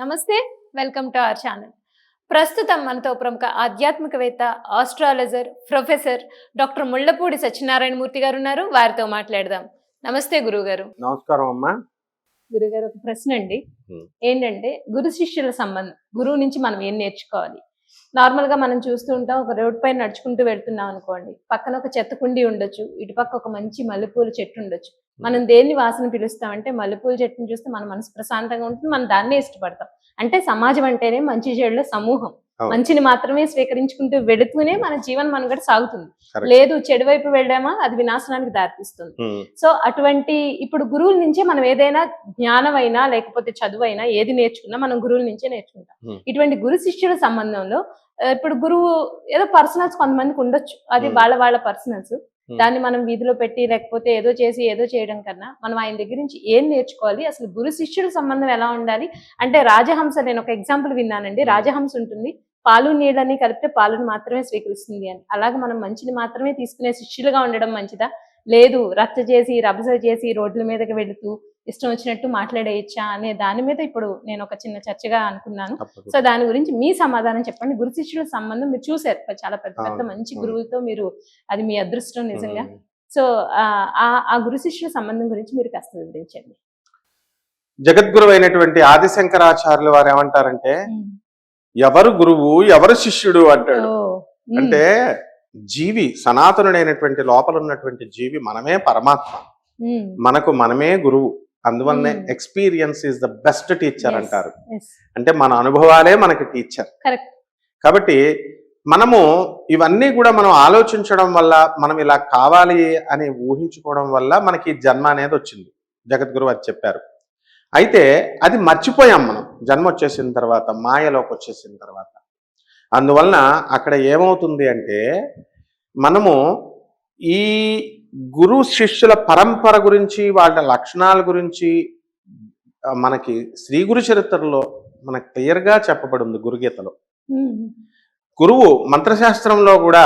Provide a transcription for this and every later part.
నమస్తే welcome to our channel. ప్రస్తుతం మనతో ప్రముఖ ఆధ్యాత్మికవేత్త astrologer professor doctor Mullapudi Satyanarayana Murthy garu ఉన్నారు. వారితో మాట్లాడదాం. నమస్తే గురుగారు నమస్కారం అమ్మా. గురుగారు ఒక ప్రశ్న అండి. ఏంటంటే గురు శిష్యుల సంబంధం గురువు నుంచి మనం ఏం నేర్చుకోవాలి? నార్మల్గా మనం చూస్తూ ఉంటాం ఒక రోడ్ పైన నడుచుకుంటూ వెళ్తున్నాం అనుకోండి పక్కన ఒక చెత్త కుండీ ఉండొచ్చు ఇటుపక్క ఒక మంచి మల్లెపూల చెట్టు ఉండొచ్చు. మనం దేన్ని వాసన పిలుస్తామంటే మల్లెపూల చెట్టుని చూస్తే మన మనసు ప్రశాంతంగా ఉంటుంది మనం దాన్నే ఇష్టపడతాం అంటే సమాజం అంటేనే మంచి చెడుల సమూహం. మంచిని మాత్రమే స్వీకరించుకుంటూ వెళుతూనే మన జీవన మనుగడ సాగుతుంది. లేదు చెడు వైపు వెళ్ళామా అది వినాశనానికి దారితీస్తుంది సో అటువంటి ఇప్పుడు గురువుల నుంచే మనం ఏదైనా జ్ఞానం అయినా లేకపోతే చదువు అయినా ఏది నేర్చుకున్నా మనం గురువుల నుంచే నేర్చుకుంటాం. ఇటువంటి గురు శిష్యుల సంబంధంలో ఇప్పుడు గురువు ఏదో పర్సనల్స్ కొంతమందికి ఉండొచ్చు అది. వాళ్ళ వాళ్ళ పర్సనల్స్. దాన్ని మనం వీధిలో పెట్టి లేకపోతే ఏదో చేసి ఏదో చేయడం కన్నా మనం ఆయన దగ్గర నుంచి ఏం నేర్చుకోవాలి? అసలు గురు శిష్యుల సంబంధం ఎలా ఉండాలి? అంటే రాజహంస నేను ఒక ఎగ్జాంపుల్ విన్నానండి. Hmm. రాజహంస ఉంటుంది. పాలు నీళ్ళని కలిపితే పాలను మాత్రమే స్వీకరిస్తుంది అని. అలాగే మనం మంచిని మాత్రమే తీసుకునే శిష్యులుగా ఉండడం మంచిదా? లేదు. రచ్చ చేసి రభస చేసి రోడ్ల మీదకి వెళుతూ ఇష్టం వచ్చినట్టు మాట్లాడేయచ్చా అనే దాని మీద ఇప్పుడు నేను ఒక చిన్న చర్చగా అనుకున్నాను. సో దాని గురించి మీ సమాధానం చెప్పండి. గురు శిష్యుల సంబంధం మీరు చూసారు చాలా పెద్ద పెద్ద మంచి అవును. గురువులతో మీరు అది మీ అదృష్టం నిజంగా. సో ఆ గురు శిష్యుల సంబంధం గురించి మీరు కాస్త వివరించండి. జగద్గురు అయినటువంటి ఆదిశంకరాచార్యులు వారు ఏమంటారంటే ఎవరు గురువు ఎవరు శిష్యుడు అంటాడు. అంటే జీవి సనాతనుడైనటువంటి లోపల ఉన్నటువంటి జీవి మనమే పరమాత్మ. మనకు మనమే గురువు. అందువల్లనే. Experience is the best teacher అంటారు. అంటే మన అనుభవాలే మనకి టీచర్. కాబట్టి మనము ఇవన్నీ కూడా మనం ఆలోచించడం వల్ల మనం ఇలా కావాలి అని ఊహించుకోవడం వల్ల మనకి జన్మ అనేది వచ్చింది. జగద్గురు అది చెప్పారు. అయితే అది మర్చిపోయాం మనం. జన్మ వచ్చేసిన తర్వాత మాయలోకి వచ్చేసిన తర్వాత. అందువలన అక్కడ ఏమవుతుంది అంటే మనము ఈ గురు శిష్యుల పరంపర గురించి వాళ్ళ లక్షణాల గురించి మనకి శ్రీ గురు చరిత్రలో మనకు క్లియర్గా చెప్పబడి ఉంది గురుగీతలో గురువు మంత్రశాస్త్రంలో కూడా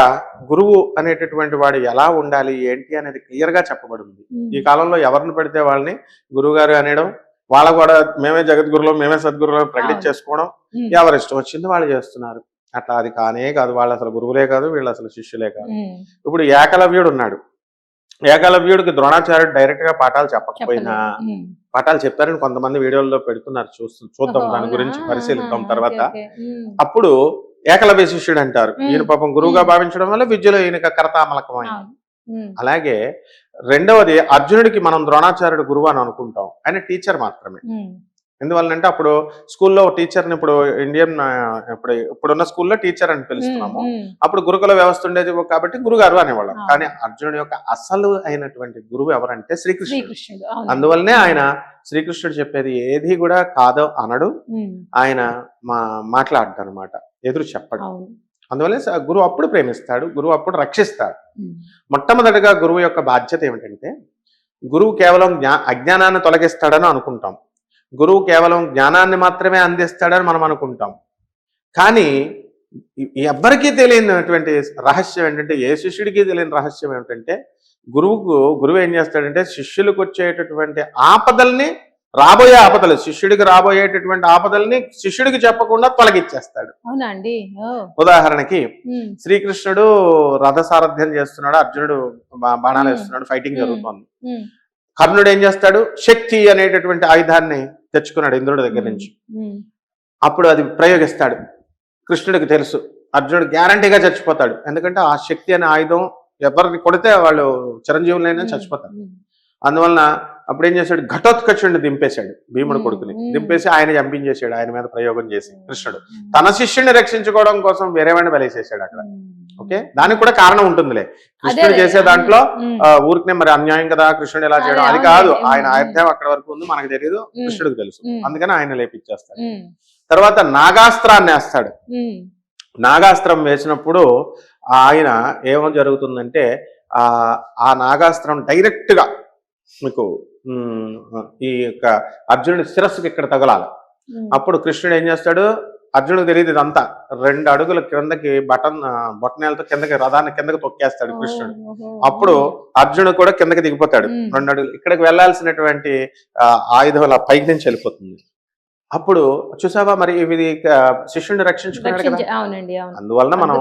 గురువు అనేటటువంటి వాడు ఎలా ఉండాలి ఏంటి అనేది క్లియర్గా చెప్పబడి ఉంది ఉమ్, ఈ కాలంలో ఎవరిని పెడితే వాళ్ళని? గురువు గారు అనడం వాళ్ళ కూడా మేమే జగద్గురులో మేమే సద్గురులో ప్రకటించేసుకోవడం ఎవరి ఇష్టం వచ్చింది వాళ్ళు చేస్తున్నారు. అట్లా అది కానే కాదు వాళ్ళు అసలు గురువులే కాదు వీళ్ళు అసలు శిష్యులే కాదు. ఇప్పుడు ఏకలవ్యుడు ఉన్నాడు. ఏకలవ్యుడికి ద్రోణాచార్యుడు డైరెక్ట్గా పాఠాలు చెప్పకపోయినా. పాఠాలు చెప్పారని కొంతమంది వీడియోల్లో పెడుతున్నారు చూస్తూ చూద్దాం దాని? గురించి పరిశీలిద్దాం తర్వాత అప్పుడు ఏకలవ్య శిష్యుడు అంటారు. ఈయన పాపం గురువుగా. భావించడం వల్ల విద్యలో ఈయనక అవును. ఉమ్, అలాగే రెండవది అర్జునుడికి మనం ద్రోణాచార్యుడు గురువు అని అనుకుంటాం ఆయన టీచర్ మాత్రమే ఎందువల్లంటే అప్పుడు స్కూల్లో టీచర్ని ఇప్పుడు ఇండియన్ ఇప్పుడు ఇప్పుడున్న స్కూల్లో టీచర్ అని పిలుస్తున్నాము. అప్పుడు గురుకుల వ్యవస్థ ఉండేది కాబట్టి గురుగారు అనేవాళ్ళం. కానీ అర్జునుడి యొక్క అసలు అయినటువంటి గురువు ఎవరంటే శ్రీకృష్ణుడు. అందువల్లనే ఆయన శ్రీకృష్ణుడు చెప్పేది ఏది కూడా కాదో అనడు. ఆయన మా మాట్లాడతాడు అనమాట ఎదురు చెప్పడు. అందువల్ల గురువు అప్పుడు ప్రేమిస్తాడు గురువు అప్పుడు రక్షిస్తాడు. మొట్టమొదటిగా గురువు యొక్క బాధ్యత ఏమిటంటే గురువు కేవలం జ్ఞా అజ్ఞానాన్ని తొలగిస్తాడని అనుకుంటాం. గురువు కేవలం జ్ఞానాన్ని మాత్రమే అందిస్తాడని మనం అనుకుంటాం. కానీ ఎవ్వరికీ తెలియనటువంటి రహస్యం ఏంటంటే ఏ శిష్యుడికి తెలియని రహస్యం ఏమిటంటే గురువుకు గురువు ఏం చేస్తాడంటే శిష్యులకు వచ్చేటటువంటి ఆపదల్ని రాబోయే ఆపదలు శిష్యుడికి రాబోయేటటువంటి ఆపదల్ని శిష్యుడికి చెప్పకుండా తొలగిచ్చేస్తాడు. అవునా అండి ఓ, ఉదాహరణకి శ్రీకృష్ణుడు రథసారథ్యం చేస్తున్నాడు అర్జునుడు బాణాలు. వేస్తున్నాడు ఫైటింగ్. జరుగుతోంది. కర్ణుడు ఏం చేస్తాడు శక్తి అనేటటువంటి ఆయుధాన్ని తెచ్చుకున్నాడు ఇంద్రుడి దగ్గర నుంచి. అప్పుడు అది ప్రయోగిస్తాడు. కృష్ణుడికి తెలుసు. అర్జునుడు గ్యారంటీగా చచ్చిపోతాడు. ఎందుకంటే ఆ శక్తి అనే ఆయుధం ఎవరికి కొడితే వాళ్ళు చిరంజీవులైనా చచ్చిపోతారు. అందువలన అప్పుడు ఏం చేశాడు? ఘటోత్కచుడిని దింపేశాడు భీముడు. కొడుకుని. దింపేసి ఆయన చంపించేశాడు ఆయన మీద ప్రయోగం చేసి కృష్ణుడు. తన శిష్యుని రక్షించుకోవడం కోసం వేరేవాడిని బలేసేసాడు అక్కడ. ఓకే? దానికి కూడా కారణం ఉంటుందిలే. కృష్ణుడు చేసే. దాంట్లో ఊరికనే మరి అన్యాయం కదా కృష్ణుడు ఎలా చేయడం? అదే, కాదు. ఆయన ఆయుధ్యం అక్కడ వరకు ఉంది మనకు తెలియదు కృష్ణుడికి తెలుసు. అందుకని ఆయన లేపిచ్చేస్తాడు. ఉమ్, తర్వాత నాగాస్త్రాన్ని వేస్తాడు. నాగాస్త్రం వేసినప్పుడు ఆయన ఏమో జరుగుతుందంటే ఆ ఆ నాగాస్త్రం డైరెక్ట్గా మీకు ఈ యొక్క అర్జునుడి శిరస్సుకి ఇక్కడ తగలాలి. అప్పుడు కృష్ణుడు ఏం చేస్తాడు? అర్జునుడికి తెలియదు ఇదంతా. రెండు అడుగుల కిందకి బటన్ ఆ, బొటనేలతో కిందకి రథాన్ని కిందకి తొక్కేస్తాడు కృష్ణుడు. అప్పుడు అర్జునుడు కూడా కిందకి దిగిపోతాడు. రెండు అడుగులు ఇక్కడికి వెళ్ళాల్సినటువంటి ఆ, ఆయుధం అలా పైకి నుంచి వెళ్ళిపోతుంది. అప్పుడు చూసావా మరి ఇది శిష్యుడిని రక్షించుకున్నాడు కదా? అందువలన మనం.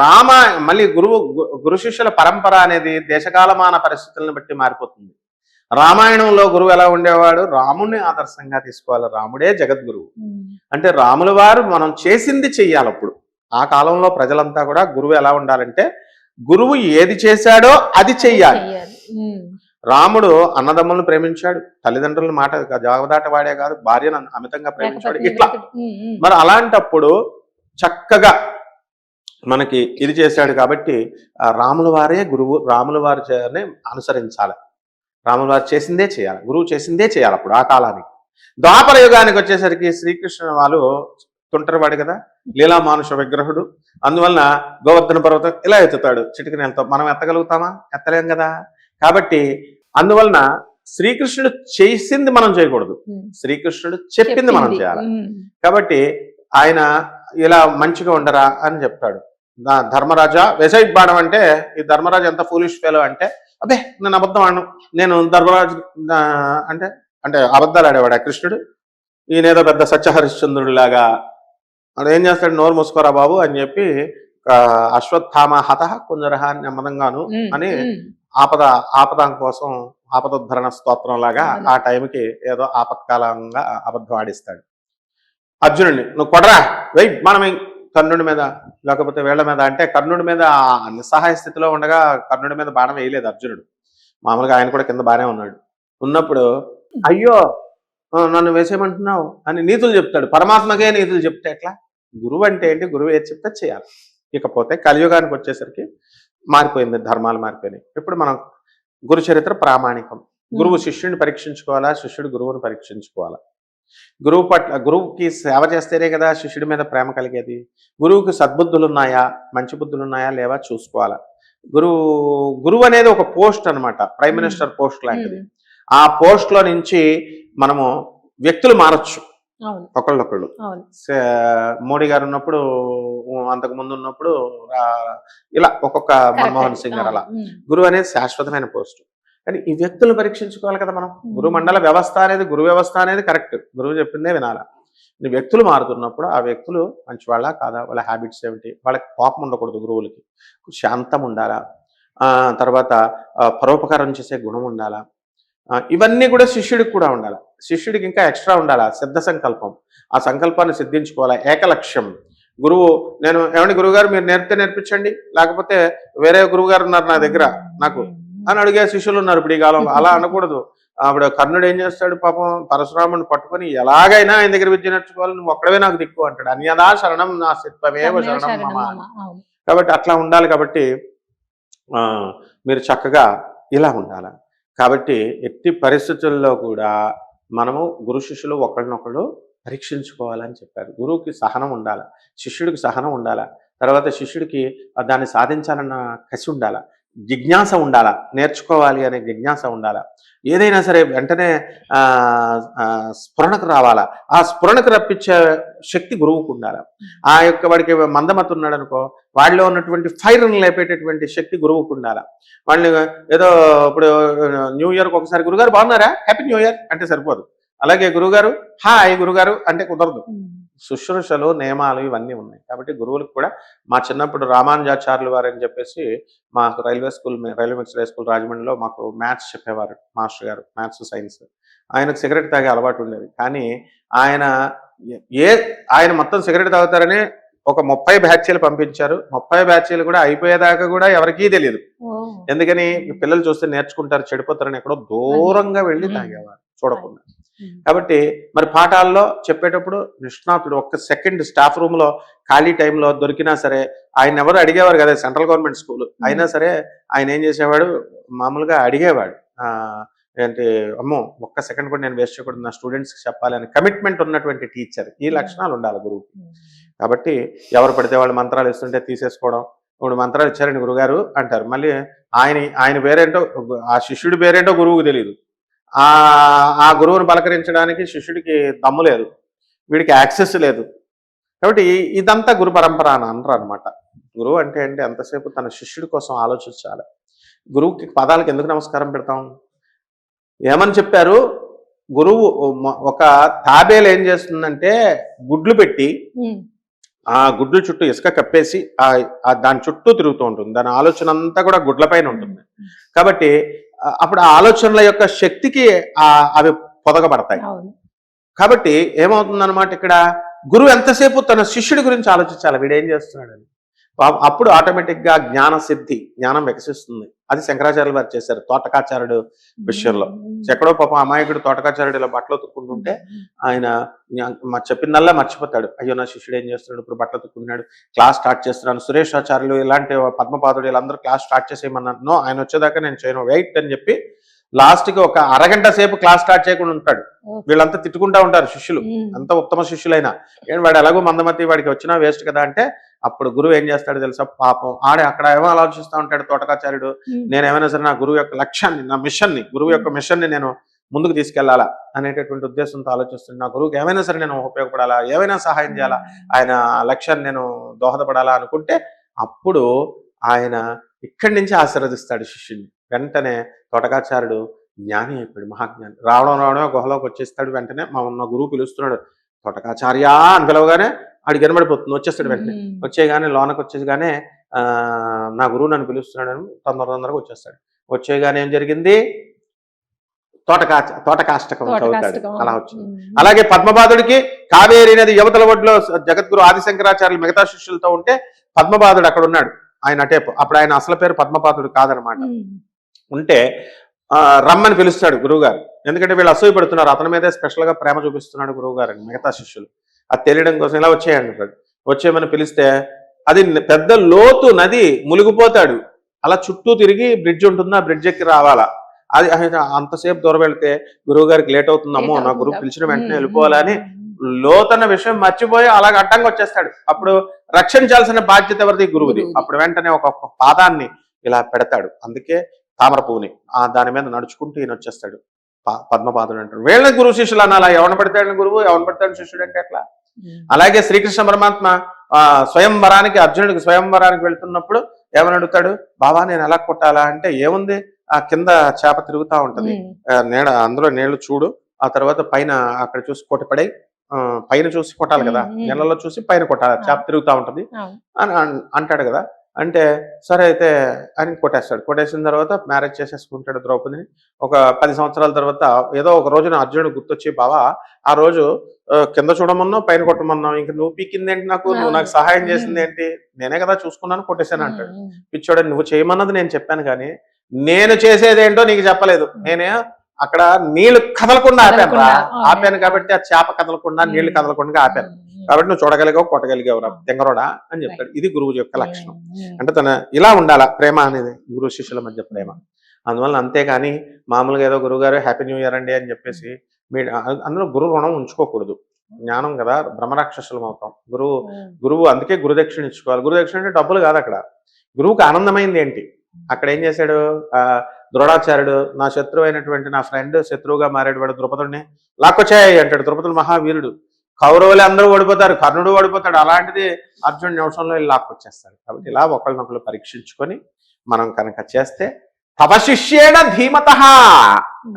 రామ మళ్ళీ గురువు గురు శిష్యుల పరంపర అనేది దేశకాలమాన పరిస్థితులను బట్టి మారిపోతుంది. రామాయణంలో గురువు ఎలా ఉండేవాడు? రాముడిని ఆదర్శంగా తీసుకోవాలి. రాముడే జగద్గురువు. అంటే రాముల వారు మనం చేసింది చెయ్యాలి అప్పుడు. ఆ కాలంలో ప్రజలంతా కూడా గురువు ఎలా ఉండాలంటే గురువు ఏది చేశాడో అది చెయ్యాలి. రాముడు అన్నదమ్ములను ప్రేమించాడు. తల్లిదండ్రుల మాట జాగదాట వాడే కాదు భార్యను అమితంగా ప్రేమించాడు. ఇట్లా. మరి అలాంటప్పుడు చక్కగా మనకి ఇది చేశాడు కాబట్టి రాముల వారే గురువు రాముల వారి అనుసరించాలి. రాముల వారు చేసిందే చేయాలి గురువు చేసిందే చేయాలి అప్పుడు ఆ కాలానికి. ద్వాపర యుగానికి వచ్చేసరికి శ్రీకృష్ణ వాళ్ళు తుంటరివాడు కదా లీలా మానుష విగ్రహుడు. అందువలన గోవర్ధన పర్వతం ఇలా ఎత్తుతాడు చిటికిన వెళ్తాం మనం ఎత్తగలుగుతామా? ఎత్తలేం కదా. కాబట్టి అందువలన శ్రీకృష్ణుడు చేసింది మనం చేయకూడదు. శ్రీకృష్ణుడు చెప్పింది మనం చేయాలి. కాబట్టి ఆయన ఇలా మంచిగా ఉండరా అని చెప్తాడు. ధర్మరాజా వెసైట్ బాణం అంటే ఈ ధర్మరాజు ఎంత ఫూలిష్ ఫెలో అంటే అదే నేను అబద్ధం ఆడను. నేను ధర్మరాజు అంటే అంటే అబద్ధాలు ఆడేవాడు కృష్ణుడు? ఈయనేదో పెద్ద సత్యహరిశ్చంద్రుడు లాగా. వాడు ఏం చేస్తాడు? నోరు మూసుకోరా బాబు అని చెప్పి అశ్వత్థామ హత కుంజరహ నెమ్మదంగాను అని. ఆపద ఆపదం కోసం ఆపదోద్ధరణ స్తోత్రం లాగా. ఆ టైంకి ఏదో ఆపత్కాలంగా అబద్ధం ఆడిస్తాడు. అర్జునుడిని నువ్వు కొడరా వెయ్ మనం కర్ణుడి మీద లేకపోతే వీళ్ళ మీద అంటే కర్ణుడి మీద నిస్సహాయ స్థితిలో ఉండగా కర్ణుడి మీద బాణం వేయలేదు అర్జునుడు. మామూలుగా ఆయన కూడా కింద బాగానే ఉన్నాడు. ఉన్నప్పుడు అయ్యో నన్ను వేసేయమంటున్నావు? అని నీతులు చెప్తాడు. పరమాత్మకే నీతులు చెప్తే ఎట్లా? గురువు అంటే ఏంటి? గురువు ఏది చెప్తే చేయాలి. ఇకపోతే కలియుగానికి వచ్చేసరికి మారిపోయింది ధర్మాలు మారిపోయినాయి. ఇప్పుడు మనం గురు చరిత్ర ప్రామాణికం. గురువు శిష్యుడిని పరీక్షించుకోవాలా? శిష్యుడు గురువుని పరీక్షించుకోవాలా? గురువు పట్ల గురువుకి సేవ చేస్తేనే కదా శిష్యుడి మీద ప్రేమ కలిగేది. గురువుకి సద్బుద్ధులు ఉన్నాయా మంచి బుద్ధులు ఉన్నాయా లేవా చూసుకోవాలా. గురువు గురువు అనేది ఒక పోస్ట్ అన్నమాట ప్రైమ్ మినిస్టర్ పోస్ట్ లాంటిది. ఆ పోస్ట్లో నుంచి మనము వ్యక్తులు మారచ్చు. ఒకళ్ళొకళ్ళు. మోడీ గారు ఉన్నప్పుడు అంతకు ముందు ఉన్నప్పుడు ఇలా ఒక్కొక్క మన్మోహన్. సింగ్ గారు అలా. గురువు అనేది శాశ్వతమైన పోస్ట్. కానీ ఈ వ్యక్తులు పరీక్షించుకోవాలి కదా మనం. Hmm. గురు మండల వ్యవస్థ అనేది గురు వ్యవస్థ అనేది కరెక్ట్. గురువు చెప్పిందే వినాలా. వ్యక్తులు మారుతున్నప్పుడు ఆ వ్యక్తులు మంచి వాళ్ళ కాదా? వాళ్ళ హ్యాబిట్స్ ఏమిటి? వాళ్ళకి కోపం ఉండకూడదు గురువులకి. శాంతం ఉండాలా? తర్వాత పరోపకారం చేసే గుణం ఉండాలా? ఇవన్నీ కూడా శిష్యుడికి కూడా ఉండాలి. శిష్యుడికి ఇంకా ఎక్స్ట్రా ఉండాలా? సిద్ధ సంకల్పం. ఆ సంకల్పాన్ని సిద్ధించుకోవాలా? ఏకలక్ష్యం. గురువు నేను ఏమండి గురువు గారు మీరు నేర్పితే నేర్పించండి? లేకపోతే వేరే గురువు గారు ఉన్నారు నా దగ్గర నాకు. అని అడిగే శిష్యులు ఉన్నారు ఇప్పుడు ఈ కాలంలో. అలా అనకూడదు. ఆవిడ కర్ణుడు ఏం చేస్తాడు? పాపం పరశురాముని పట్టుకొని ఎలాగైనా ఆయన దగ్గర విద్య నేర్చుకోవాలి. నువ్వు ఒక్కడవే నాకు దిక్కు అంటాడు. అన్యదా శరణం నా సిత్వమేవ శరణం. కాబట్టి అట్లా ఉండాలి కాబట్టి ఆ, మీరు చక్కగా ఇలా ఉండాలి. కాబట్టి ఎట్టి పరిస్థితుల్లో కూడా మనము గురు శిష్యులు ఒకరినొకరు పరీక్షించుకోవాలని చెప్పారు. గురువుకి సహనం ఉండాలి. శిష్యుడికి సహనం ఉండాలి. తర్వాత శిష్యుడికి దాన్ని సాధించాలన్న కసి ఉండాల. జిజ్ఞాస ఉండాల? నేర్చుకోవాలి అనే జిజ్ఞాస ఉండాల? ఏదైనా సరే వెంటనే ఆ, స్ఫురణకు రావాలా? ఆ స్ఫురణకు రప్పించే శక్తి గురువుకు ఉండాలి? ఆ యొక్క వాడికి మందమతున్నాడు అనుకో వాళ్ళలో ఉన్నటువంటి ఫైర్ని లేపేటటువంటి శక్తి గురువుకు ఉండాలి? వాళ్ళని ఏదో ఇప్పుడు న్యూ ఇయర్కి ఒకసారి గురుగారు బాగున్నారా? హ్యాపీ న్యూ ఇయర్ అంటే సరిపోదు. అలాగే గురుగారు హాయ్ గురుగారు అంటే కుదరదు. శుశ్రూషలు నియమాలు ఇవన్నీ ఉన్నాయి కాబట్టి గురువులకు కూడా మా చిన్నప్పుడు రామానుజాచార్యులు వారు అని చెప్పేసి మాకు రైల్వే స్కూల్ మే- రైల్వే మిక్స్ హై స్కూల్ రాజమండ్రిలో మాకు మ్యాథ్స్ చెప్పేవారు మాస్టర్ గారు మ్యాథ్స్ సైన్స్ ఆయనకు సిగరెట్ తాగే అలవాటు ఉండేది కానీ ఆయన ఏ- ఆయన మొత్తం సిగరెట్ తాగుతారని ఒక ముప్పై బ్యాచీలు పంపించారు ముప్పై బ్యాచీలు కూడా అయిపోయేదాకా కూడా ఎవరికీ తెలియదు. ఎందుకని పిల్లలు చూస్తే నేర్చుకుంటారు చెడిపోతారని ఎక్కడో దూరంగా వెళ్ళి. తాగేవారు చూడకుండా. కాబట్టి మరి పాఠాల్లో చెప్పేటప్పుడు నిష్ణాతుడు ఒక్క సెకండ్ స్టాఫ్ రూమ్లో ఖాళీ టైంలో దొరికినా సరే ఆయన ఎవరు అడిగేవారు కదా సెంట్రల్ గవర్నమెంట్ స్కూల్. అయినా సరే ఆయన ఏం చేసేవాడు? మామూలుగా అడిగేవాడు. ఆ, ఏంటి అమ్మో ఒక్క సెకండ్ కూడా నేను వేస్ట్ చేయకూడదు నా స్టూడెంట్స్కి చెప్పాలి అని కమిట్మెంట్ ఉన్నటువంటి టీచర్. ఈ లక్షణాలు ఉండాలి గురువు. కాబట్టి ఎవరు పడితే వాళ్ళు మంత్రాలు ఇస్తుంటే తీసేసుకోవడం. ఇప్పుడు మంత్రాలు ఇచ్చారండి గురుగారు అంటారు. మళ్ళీ ఆయన ఆయన పేరేంటో ఆ శిష్యుడి పేరేంటో గురువుకు తెలియదు ఆ ఆ గురువుని పలకరించడానికి శిష్యుడికి దమ్ము లేదు. వీడికి యాక్సెస్ లేదు. కాబట్టి ఇదంతా గురు పరంపర అని అనరు అనమాట గురువు అంటే అంటే ఎంతసేపు తన శిష్యుడి కోసం ఆలోచించాలి. గురువుకి పదాలకు ఎందుకు నమస్కారం పెడతాం? ఏమని చెప్పారు? గురువు ఒక తాబేలు ఏం చేస్తుందంటే గుడ్లు పెట్టి ఆ గుడ్ల చుట్టూ ఇసుక కప్పేసి ఆ దాని చుట్టూ తిరుగుతూ ఉంటుంది. దాని ఆలోచన అంతా కూడా గుడ్ల పైన ఉంటుంది. కాబట్టి అప్పుడు ఆ ఆలోచనల యొక్క శక్తికి ఆ అవి పొదగబడతాయి. కాబట్టి ఏమవుతుందన్నమాట ఇక్కడ? గురువు ఎంతసేపు తన శిష్యుడి గురించి ఆలోచించాలి? వీడు ఏం చేస్తున్నాడని అప్పుడు ఆటోమేటిక్గా జ్ఞాన సిద్ధి జ్ఞానం వికసిస్తుంది. అది శంకరాచార్యులు వారు చేశారు తోటకాచార్యుడు విషయంలో. ఎక్కడో పాపం అమాయకుడు తోటకాచార్యుడు ఇలా బట్టలు తుక్కుంటుంటే ఆయన చెప్పిందల్లా మర్చిపోతాడు. అయ్యో నా శిష్యుడు ఏం చేస్తున్నాడు? ఇప్పుడు బట్టలు తుక్కుంటున్నాడు క్లాస్ స్టార్ట్ చేస్తున్నాను సురేష్ ఆచార్యులు ఇలాంటి పద్మపాదుడు వీళ్ళందరూ క్లాస్ స్టార్ట్ చేసేయమన్నారు. నో ఆయన వచ్చేదాకా నేను చేయను. వెయిట్ అని చెప్పి లాస్ట్కి ఒక అరగంట సేపు క్లాస్ స్టార్ట్ చేయకుండా ఉంటాడు. వీళ్ళంతా తిట్టుకుంటా ఉంటారు శిష్యులు. ఉమ్, అంత ఉత్తమ శిష్యులైనా. వాడు ఎలాగో మందమతి వాడికి వచ్చినా వేస్ట్ కదా అంటే అప్పుడు గురువు ఏం చేస్తాడు తెలుసా? పాపం ఆడే అక్కడ ఏమో ఆలోచిస్తూ ఉంటాడు తోటకాచార్యుడు. ఉమ్, నేను ఏమైనా సరే నా గురువు యొక్క లక్ష్యాన్ని నా మిషన్ని గురువు యొక్క మిషన్ని నేను ముందుకు తీసుకెళ్ళాలా అనేటటువంటి ఉద్దేశంతో ఆలోచిస్తుంది నా గురువుకి ఏమైనా సరే నేను ఉపయోగపడాలా? ఏమైనా సహాయం చేయాలా? ఆయన లక్ష్యాన్ని నేను దోహదపడాలా అనుకుంటే అప్పుడు ఆయన ఇక్కడి నుంచి ఆశీర్వదిస్తాడు శిష్యుడిని వెంటనే తోటకాచార్యుడు జ్ఞాని అయిపోయాడు మహాజ్ఞాని. రావడం రావడమే గుహలోకి వచ్చేస్తాడు వెంటనే. మా ఉన్న గురువు పిలుస్తున్నాడు తోటకాచార్య అని పిలవగానే ఆడికి వినబడిపోతుంది వచ్చేస్తాడు వెంటనే. వచ్చేగానే లోనకి వచ్చేగానే ఆ, నా గురువు నన్ను పిలుస్తున్నాడు అని తొందర తొందరగా వచ్చేస్తాడు. వచ్చేగానే ఏం జరిగింది? తోటకా తోటకాష్టకం చదువుతాడు. అలా వచ్చింది. అలాగే పద్మపాదుడికి కావేరి నది యువతల ఒడ్లో జగద్గురు ఆదిశంకరాచార్యులు మిగతా శిష్యులతో ఉంటే పద్మపాదుడు అక్కడ ఉన్నాడు. ఆయన అటే అప్పుడు ఆయన అసలు పేరు పద్మపాదుడు కాదనమాట. ఉంటే ఆ, రమ్మని పిలుస్తాడు గురువుగారు. ఎందుకంటే వీళ్ళు అసూయ పడుతున్నారు. అతని మీదే స్పెషల్గా ప్రేమ చూపిస్తున్నాడు గురువు గారు అని మిగతా శిష్యులు. అది తెలియడం కోసం ఇలా వచ్చేయంటాడు వచ్చేయమని పిలిస్తే అది పెద్ద లోతు నది మునిగిపోతాడు. అలా చుట్టూ తిరిగి బ్రిడ్జ్ ఉంటుంది? ఆ బ్రిడ్జ్ ఎక్కి రావాలా? అది అంతసేపు దూరం వెళ్తే గురువు గారికి లేట్ అవుతుందమ్మో నా గురువు పిలిచిన వెంటనే వెళ్ళిపోవాలని లోతన్న విషయం మర్చిపోయి అలాగ అడ్డంగా వచ్చేస్తాడు. అప్పుడు రక్షించాల్సిన బాధ్యత ఎవరిది? గురువుది. అప్పుడు వెంటనే ఒక పాదాన్ని ఇలా పెడతాడు. అందుకే తామర పువ్వుని ఆ దాని మీద నడుచుకుంటూ ఈయన వచ్చేస్తాడు. పద్మపాదుడు అంటాడు. వీళ్ళ గురువు శిష్యులు అనాలా? ఎవరిని పడతాడు గురువు? ఎవరిని పడతాడు శిష్యుడు అంటే ఎట్లా? ఉమ్, అలాగే శ్రీకృష్ణ పరమాత్మ ఆ స్వయంవరానికి అర్జునుడికి స్వయంవరానికి వెళ్తున్నప్పుడు ఏమని అడుగుతాడు? బాబా నేను ఎలా కొట్టాలా అంటే ఏముంది? ఆ కింద చేప తిరుగుతా ఉంటది. నీడ అందులో నీళ్ళు చూడు. ఆ తర్వాత పైన అక్కడ చూసి కొట్టపడై పైన చూసి కొట్టాలి కదా. నీళ్ళలో చూసి పైన కొట్టాలి. చేప తిరుగుతా ఉంటది. అని అన్- అంటాడు కదా. అంటే సరే అయితే అని కొట్టేస్తాడు. కొట్టేసిన తర్వాత మ్యారేజ్ చేసేసుకుంటాడు ద్రౌపదిని. ఒక పది సంవత్సరాల తర్వాత ఏదో ఒక రోజున అర్జునుడు గుర్తొచ్చి బావా ఆ రోజు కింద చూడమన్నావు పైన కొట్టమన్నావు. ఇంక నువ్వు పీకింది ఏంటి నాకు? నువ్వు నాకు సహాయం చేసింది ఏంటి నేనే కదా చూసుకున్నాను కొట్టేశాను అంటాడు. పిచ్చోడు నువ్వు చేయమన్నది నేను చెప్పాను కానీ నేను చేసేదేంటో నీకు చెప్పలేదు. నేనే అక్కడ నీళ్ళు కదలకుండా ఆపాను రా. ఆపాను కాబట్టి ఆ చేప కదలకుండా నీళ్ళు కదలకుండా ఆపాను. కాబట్టి నువ్వు చూడగలిగావు కొట్టగలిగావు రా. తెంగరోడా అని చెప్తాడు ఇది గురువు యొక్క లక్షణం. అంటే తన ఇలా ఉండాల ప్రేమ అనేది? గురు శిష్యుల మధ్య ప్రేమ. అందువల్ల అంతేగాని మామూలుగా ఏదో గురువుగారు హ్యాపీ న్యూ ఇయర్ అండి అని చెప్పేసి మీ అందులో గురు రుణం ఉంచుకోకూడదు. జ్ఞానం కదా బ్రహ్మరాక్షసులం అవుతాం. గురువు గురువు అందుకే గురుదక్షిణ ఇచ్చుకోవాలి. గురుదక్షిణ అంటే డబ్బులు కాదు అక్కడ. గురువుకి ఆనందమైంది ఏంటి? అక్కడ ఏం చేశాడు? ఆ ద్రోణాచార్యుడు నా శత్రువు అయినటువంటి నా ఫ్రెండ్ శత్రువుగా మారాడు. వాడు ద్రుపదుడిని లాక్కొచ్చాయి అంటాడు. ద్రుపదుడు మహావీరుడు. కౌరవులు అందరూ ఓడిపోతారు కర్ణుడు ఓడిపోతాడు. అలాంటిది అర్జునుడి నిమిషంలో లాక్కొచ్చేస్తాడు కాబట్టి ఇలా ఒకళ్ళనొకళ్ళు పరీక్షించుకొని మనం కనుక చేస్తే తవ శిష్యేణ ధీమత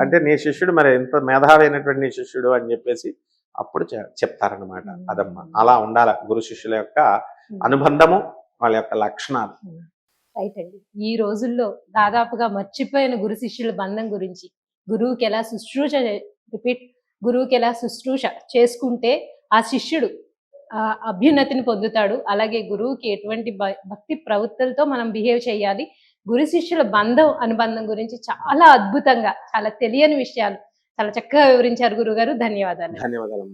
అంటే నీ శిష్యుడు మరి ఎంత మేధావైనటువంటి నీ శిష్యుడు అని చెప్పేసి అప్పుడు చె- చెప్తారన్నమాట. అదమ్మా. అలా ఉండాల గురు శిష్యుల యొక్క అనుబంధము వాళ్ళ యొక్క లక్షణాలు. రైట్ అండి. ఈ రోజుల్లో దాదాపుగా మర్చిపోయిన గురు శిష్యుల బంధం గురించి గురువుకి ఎలా శుశ్రూష రిపీట్ గురువుకి ఎలా శుశ్రూష చేసుకుంటే ఆ శిష్యుడు ఆ అభ్యున్నతిని పొందుతాడు. అలాగే గురువుకి ఎటువంటి భ- భక్తి ప్రవృత్తులతో మనం బిహేవ్ చేయాలి. గురు శిష్యుల బంధం అనుబంధం గురించి చాలా అద్భుతంగా చాలా తెలియని విషయాలు చాలా చక్కగా వివరించారు గురుగారు ధన్యవాదాలు. ధన్యవాదాలు.